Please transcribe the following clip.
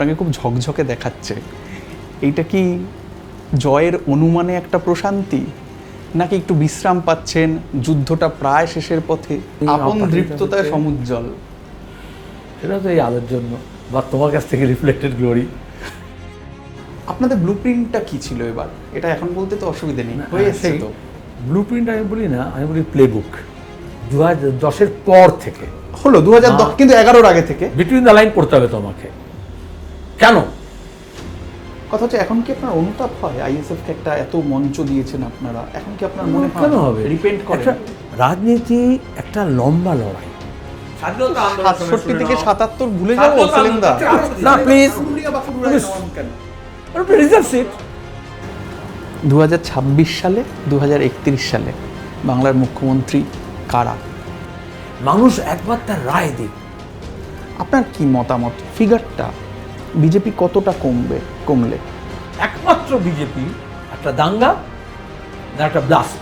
আপনাকে খুব ঝকঝকে দেখাচ্ছে। এইটা কি জয়ের অনুমানে একটা প্রশান্তি? নাকি একটু বিশ্রাম পাচ্ছেন যুদ্ধটা প্রায় শেষের পথে? আপন দৃপ্ততায় সমুজ্জ্বল। এটা তো এই আলোর জন্য বা তোমার কাছ থেকে রিফ্লেক্টেড গ্লোরি আপনাদের ব্লু প্রিন্টটা কি ছিল এবার? এটা এখন বলতে তো অসুবিধা নেই হয়েছে তো। ব্লু প্রিন্ট আমি বলি না আমি বলি প্লে বুক দু হাজার দশের পর থেকে। হলো দু হাজার দশ কিন্তু এগারোর আগে থেকে। বিটুইন দ্য লাইন পড়তে হবে তোমাকে। কেন? কথা হচ্ছে এখন কি আপনার অনুতাপ হয়? আইএসএফ কে একটা এত মঞ্চ দিয়েছেন আপনারা। এখন কি আপনার মনে কেন হবে? রিপেন্ট করে রাজনীতি একটা লম্বা লড়াই। সাতষট্টি থেকে সাতাত্তর ভুলে যাব সেলিমদা না প্লিজ রিজার্ভ সিট দু সালে দু হাজার একত্রিশ সালে বাংলার মুখ্যমন্ত্রী কারা? মানুষ একবার তার রায় দিক। আপনার কি মতামত? ফিগারটা বিজেপি কতটা কমবে কমলে? একমাত্র বিজেপি একটা দাঙ্গা একটা ব্লাস্ট